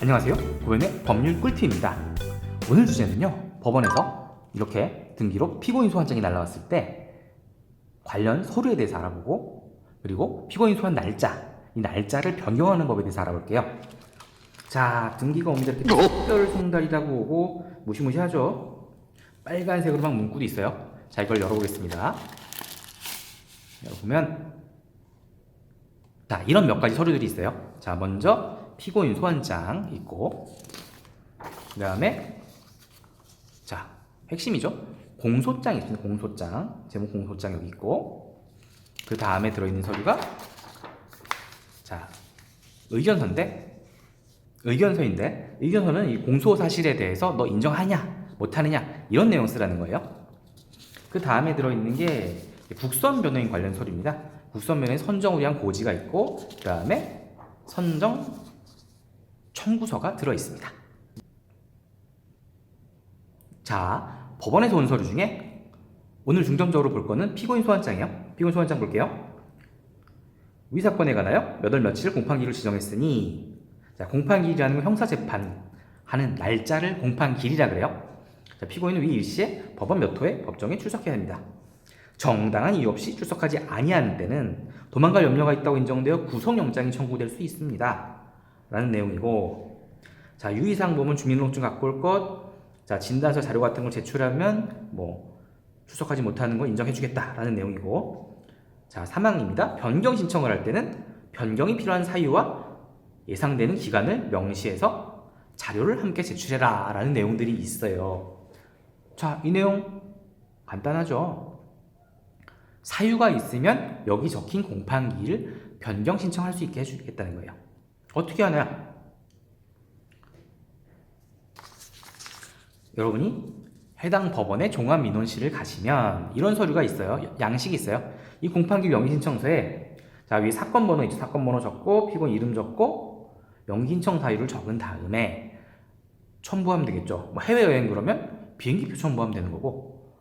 안녕하세요. 고현의 법률 꿀팁입니다. 오늘 주제는요. 법원에서 이렇게 등기로 피고인 소환장이 날라왔을 때 관련 서류에 대해서 알아보고 그리고 피고인 소환 날짜, 이 날짜를 변경하는 법에 대해서 알아볼게요. 자, 등기가 오면 이렇게 특별 송달이라고 오고 무시무시하죠. 빨간색으로 막 문구도 있어요. 자, 이걸 열어보겠습니다. 열어보면 자, 이런 몇 가지 서류들이 있어요. 자, 먼저 피고인 소환장 있고, 그 다음에, 자, 핵심이죠. 공소장 있습니다. 공소장. 제목 공소장 여기 있고, 그 다음에 들어있는 서류가, 자, 의견서인데, 의견서인데, 의견서는 이 공소 사실에 대해서 너 인정하냐, 못하느냐, 이런 내용 쓰라는 거예요. 그 다음에 들어있는 게 국선 변호인 관련 서류입니다. 국선 변호인 선정을 위한 고지가 있고 그 다음에 선정 청구서가 들어 있습니다. 자, 법원에서 온 서류 중에 오늘 중점적으로 볼 거는 피고인 소환장이에요. 피고인 소환장 볼게요. 위 사건에 관하여 몇월 며칠 공판기를 지정했으니 자, 공판기일이라는 건 형사 재판 하는 날짜를 공판기일이라 그래요. 자, 피고인은 위 일시에 법원 몇 호에 법정에 출석해야 합니다. 정당한 이유 없이 출석하지 아니하는 때는 도망갈 염려가 있다고 인정되어 구속영장이 청구될 수 있습니다. 라는 내용이고 자 유의사항 보면 주민등록증 갖고 올 것, 자 진단서 자료 같은 걸 제출하면 뭐 출석하지 못하는 거 인정해주겠다라는 내용이고 자 사망입니다. 변경 신청을 할 때는 변경이 필요한 사유와 예상되는 기간을 명시해서 자료를 함께 제출해라 라는 내용들이 있어요. 자, 이 내용 간단하죠. 사유가 있으면 여기 적힌 공판기를 변경 신청할 수 있게 해주겠다는 거예요. 어떻게 하냐? 여러분이 해당 법원의 종합 민원실을 가시면 이런 서류가 있어요. 양식이 있어요. 이 공판기 명의 신청서에 자, 위에 사건 번호 있죠. 사건 번호 적고 피고인 이름 적고 명의 신청 사유를 적은 다음에 첨부하면 되겠죠. 뭐 해외여행 그러면 비행기표 첨부하면 되는 거고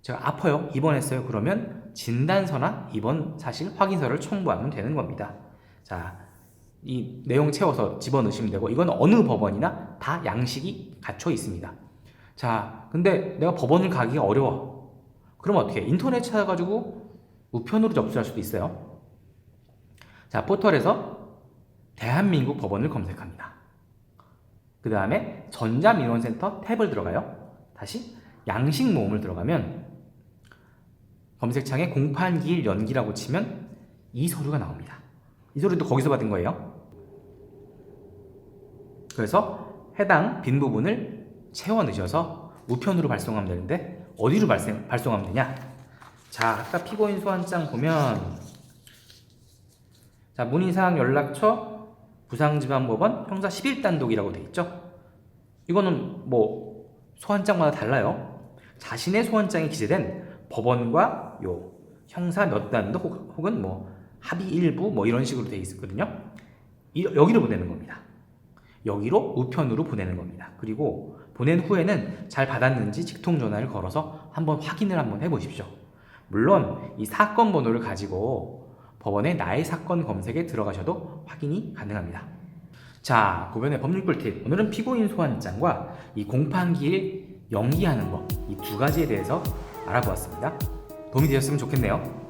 제가 아파요 입원했어요 그러면 진단서나 입원 사실 확인서를 첨부하면 되는 겁니다. 자, 이 내용 채워서 집어넣으시면 되고 이건 어느 법원이나 다 양식이 갖춰 있습니다. 자, 근데 내가 법원을 가기가 어려워. 그럼 어떻게? 해? 인터넷 찾아가지고 우편으로 접수할 수도 있어요. 자, 포털에서 대한민국 법원을 검색합니다. 그 다음에 전자민원센터 탭을 들어가요. 다시 양식 모음을 들어가면 검색창에 공판 기일 연기라고 치면 이 서류가 나옵니다. 이 서류도 거기서 받은 거예요. 그래서 해당 빈 부분을 채워 넣으셔서 우편으로 발송하면 되는데 어디로 발생, 발송하면 되냐? 자, 아까 피고인 소환장 보면 자, 문의사항 연락처 부상지방법원 형사 11단독이라고 돼 있죠? 이거는 뭐 소환장마다 달라요. 자신의 소환장에 기재된 법원과 요 형사 몇 단독 혹- 혹은 뭐 합의 일부 뭐 이런 식으로 돼 있거든요. 이- 여기로 보내는 겁니다. 여기로 우편으로 보내는 겁니다. 그리고 보낸 후에는 잘 받았는지 직통 전화를 걸어서 한번 확인을 한번 해보십시오. 물론 이 사건 번호를 가지고 법원의 나의 사건 검색에 들어가셔도 확인이 가능합니다. 자, 고변의 법률 꿀팁. 오늘은 피고인 소환장과 이 공판기일 연기하는 법, 이두 가지에 대해서 알아보았습니다. 도움이 되었으면 좋겠네요.